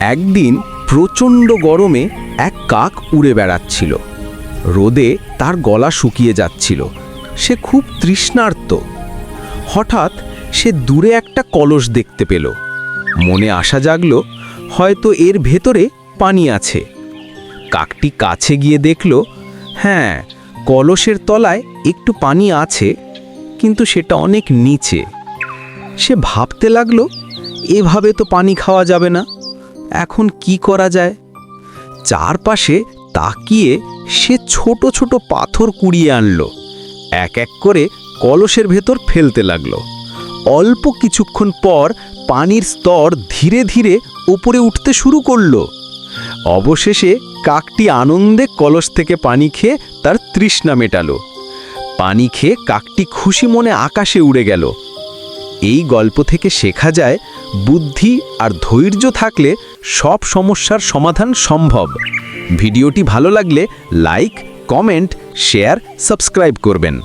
একদিন প্রচণ্ড গরমে এক কাক উড়ে বেড়াচ্ছিল। রোদে তার গলা শুকিয়ে যাচ্ছিল। সে খুব তৃষ্ণার্ত। হঠাৎ সে দূরে একটা কলস দেখতে পেল। মনে আশা জাগল, হয়তো এর ভেতরে পানি আছে। কাকটি কাছে গিয়ে দেখল হ্যাঁ কলসের তলায় একটু পানি আছে, কিন্তু সেটা অনেক নিচে। সে ভাবতে লাগল, এভাবে তো পানি খাওয়া যাবে না। এখন কি করা যায়? চারপাশে তাকিয়ে সে ছোট ছোট পাথর কুড়িয়ে আনলো। এক এক করে কলসের ভেতর ফেলতে লাগল। অল্প কিছুক্ষণ পর পানির স্তর ধীরে ধীরে উপরে উঠতে শুরু করল। অবশেষে কাকটি আনন্দে কলস থেকে পানি খেয়ে তার তৃষ্ণা মেটালো। পানি খেয়ে কাকটি খুশি মনে আকাশে উড়ে গেল। এই গল্প থেকে শেখা যায়, বুদ্ধি আর ধৈর্য থাকলে সব সমস্যার সমাধান সম্ভব। ভিডিওটি ভালো লাগলে লাইক, কমেন্ট, শেয়ার, সাবস্ক্রাইব করবেন।